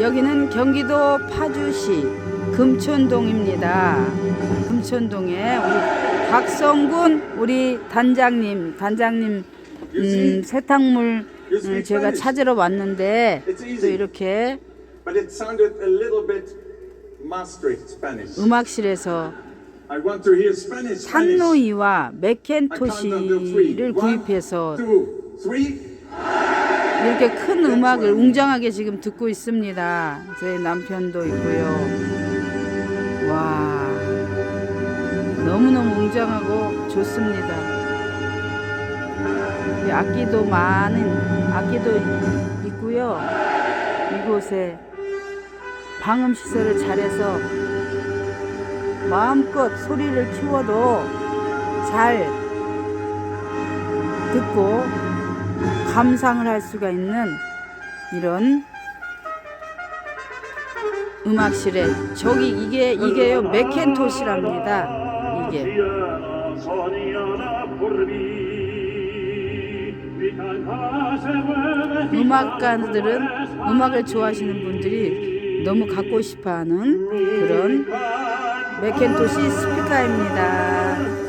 여기는 경기도 파주시 금천동입니다. 금천동에 우리 박성군 우리 단장님, 단장님 음, 세탁물 음, 제가 찾으러 왔는데 또 이렇게. 음악실에서. 산노이와. 맥켄토시를 구입해서. 이렇게 큰 음악을 웅장하게 지금 듣고 있습니다. 제 남편도 있고요. 와, 너무너무 웅장하고 좋습니다. 이 악기도 많은 악기도 있고요. 이곳에 방음 시설을 잘해서 마음껏 소리를 키워도 잘 듣고 감상을 할 수가 있는 이런 음악실에 저기 이게 이게요 맥켄토시랍니다 이게 음악가들은 음악을 좋아하시는 분들이 너무 갖고 싶어하는 그런 맥켄토시 스피커입니다.